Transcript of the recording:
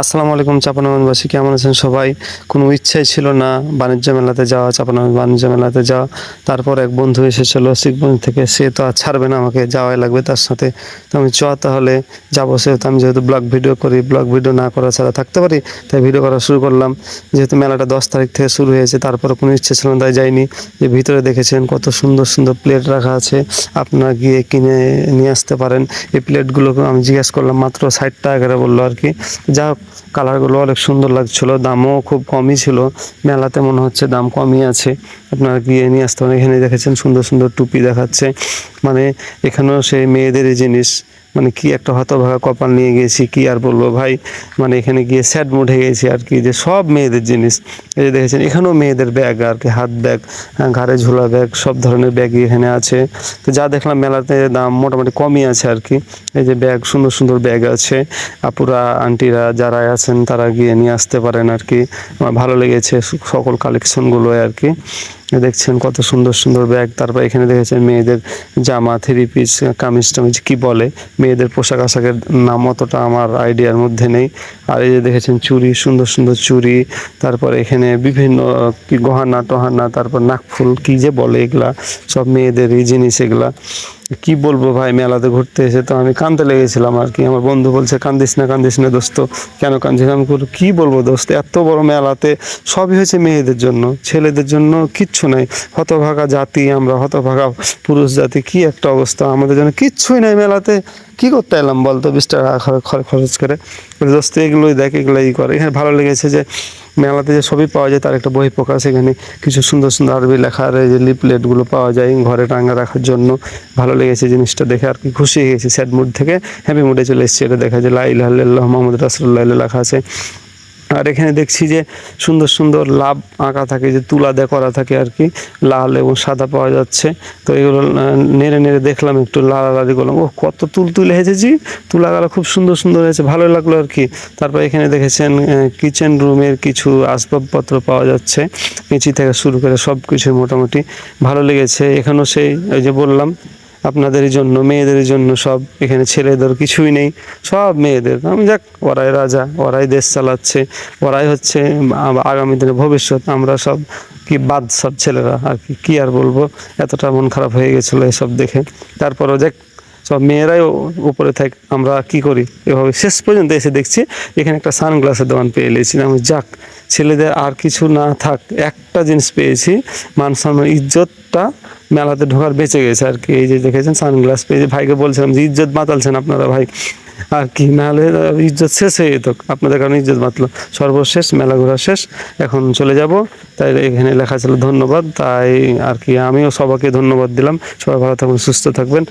আসসালামু আলাইকুম চাপানগঞ্জবাসী কেমন আছেন সবাই? কোনো ইচ্ছাই ছিল না বাণিজ্য মেলাতে যাওয়া চাপানগঞ্জ বাণিজ্য মেলাতে যাওয়া। তারপর এক বন্ধু এসেছিল শিখবন্ধ থেকে, সে তো আর ছাড়বে না আমাকে, যাওয়াই লাগবে তার সাথে। তো আমি চ তাহলে যাব, সেহেতু আমি যেহেতু ব্লগ ভিডিও করি, ব্লগ ভিডিও না করা ছাড়া থাকতে পারি, তাই ভিডিও করা শুরু করলাম। যেহেতু মেলাটা দশ তারিখ থেকে শুরু হয়েছে তারপরে কোনো ইচ্ছে ছিল না, তাই যাইনি। যে ভিতরে দেখেছেন কত সুন্দর সুন্দর প্লেট রাখা আছে, আপনারা গিয়ে কিনে নিয়ে আসতে পারেন। এই প্লেটগুলোকে আমি জিজ্ঞেস করলাম, মাত্র ষাট টাকা করে বলল আর কি। যা কালারগুলো অনেক সুন্দর লাগছিল, দামও খুব কমই ছিল, মেলাতে মনে হচ্ছে দাম কমই আছে। আপনারা গিয়ে নিয়ে আসতে পারেন, এখানে দেখেছেন সুন্দর সুন্দর টুপি দেখাচ্ছে। মানে এখানেও সেই মেয়েদেরই জিনিস মানে কি একটা হতভাগা কপাল নিয়ে গেছি, কি আর বলব ভাই? মানে এখানে গিয়ে স্যাড মুডে গেছি আর কি, যে সব মেয়েদের জিনিস। এই যে দেখেছেন, এখানেও মেয়েদের ব্যাগ আর কি, হাত ব্যাগ ঘাড়ে ঝোলা ব্যাগ সব ধরনের ব্যাগই এখানে আছে। তো যা দেখলাম মেলাতে দাম মোটামুটি কমই আছে আর কি। এই যে ব্যাগ সুন্দর সুন্দর ব্যাগ আছে। আপুরা, আন্টিরা যারা আছেন তারা গিয়ে নিয়ে আসতে পারেন আর কি। আমার ভালো লেগেছে সকল কালেকশনগুলো আর কি। দেখছেন কত সুন্দর সুন্দর ব্যাগ। তারপর এখানে দেখেছেন মেয়েদের জামা থ্রি পিস কামিজ টামিজ, কী বলে? মেয়েদের পোশাক আশাকের নাম অতটা আমার আইডিয়ার মধ্যে নেই। আর এই যে দেখেছেন চুরি সুন্দর সুন্দর চুরি তারপর এখানে বিভিন্ন গহানা টহানা, তারপর নাকফুল, কী যে বলে এগুলা, সব মেয়েদেরই জিনিস এগুলা। কি বলব ভাই, মেলাতে ঘুরতে এসে তো আমি কান্দতে লেগেছিলাম আর কি। আমার বন্ধু বলছে, কান্দিস না কান্দিস না দোস্ত, কেন কান্দিস? আমি কি বলব দোস্ত, এত বড় মেলাতে সবই হয়েছে মেয়েদের জন্য, ছেলেদের জন্য কিচ্ছু নাই। হতভাগা জাতি আমরা, হতভাগা পুরুষ জাতি, কি একটা অবস্থা? আমাদের জন্য কিচ্ছুই নাই মেলাতে। কি করতে এলাম বলতো বিশ টাকা খরচ করে? দোস্ত, এগুলোই দেখ, এগুলোই করে। এখানে ভালো লেগেছে যে মেলাতে যে ছবি পাওয়া যায়, তার একটা বই প্রকাশ এখানে কিছু সুন্দর সুন্দর আরবি লেখা আর এই যে লিপলেটগুলো পাওয়া যায় ঘরে টাঙ্গা রাখার জন্য। ভালো লেগেছে জিনিসটা দেখে আর কি খুশি হয়ে গেছে স্যাড মুড থেকে হ্যাপি মুডে চলে এসেছি। এটা দেখা যায় লাইল মোহাম্মদ রাসুল্লাহ লেখা আছে। আর এখানে দেখছি যে সুন্দর সুন্দর লাভ আঁকা থাকে, যে তুলা দিয়ে করা থাকে আর কি, লাল এবং সাদা পাওয়া যাচ্ছে। তো এগুলো নেড়ে নেড়ে দেখলাম, একটু লালালালি করলাম। ও কত তুল তুলে হেঁচেছি তুলাগুলো খুব সুন্দর সুন্দর হয়েছে ভালো লাগল আর কি। তারপর এখানে দেখেছেন কিচেন রুমের কিছু আসবাবপত্র পাওয়া যাচ্ছে। কেঁচি থেকে শুরু করে সব কিছু মোটামুটি ভালো লেগেছে। এখানেও সেই ওই যে বললাম আপনাদের জন্য মেয়েদের জন্য সব এখানে ছেলেদের কিছুই নেই, সব মেয়েদের। আমি যাক, ওরাই রাজা, ওরাই দেশ চালাচ্ছে, ওরাই হচ্ছে আগামী দিনে ভবিষ্যৎ, আমরা সব কি বাদ সব ছেলেরা, আর কি কি আর বলব? এতটা মন খারাপ হয়ে গেছিল এসব দেখে। তারপরও যাক, সব মেয়েরাই উপরে থাকে, আমরা কি করি? এভাবে শেষ পর্যন্ত এসে দেখছি, এখানে একটা সানগ্লাসের দোকান পেয়ে এলেছি আমি যাক, ছেলেদের আর কিছু না থাক, একটা জিনিস পেয়েছি মান সম্মান ইজ্জতটা মেলাতে ঢোকার বেঁচে গেছে আর কি। এই যে দেখেছেন সানগ্লাস পেয়ে ভাইকে বলছিলাম যে, ইজ্জত বাতালছেন আপনারা ভাই। আর কি নাহলে হলে ইজ্জত শেষ হয়ে যেত। আপনাদের কারণে ইজ্জত বাতলো। সর্বশেষ, মেলা ঘোরা শেষ। এখন চলে যাব। তাই এখানে লেখা ছিল ধন্যবাদ। তাই আর কি, আমিও সবাইকে ধন্যবাদ দিলাম। সবাই ভালো থাকবেন, সুস্থ থাকবেন।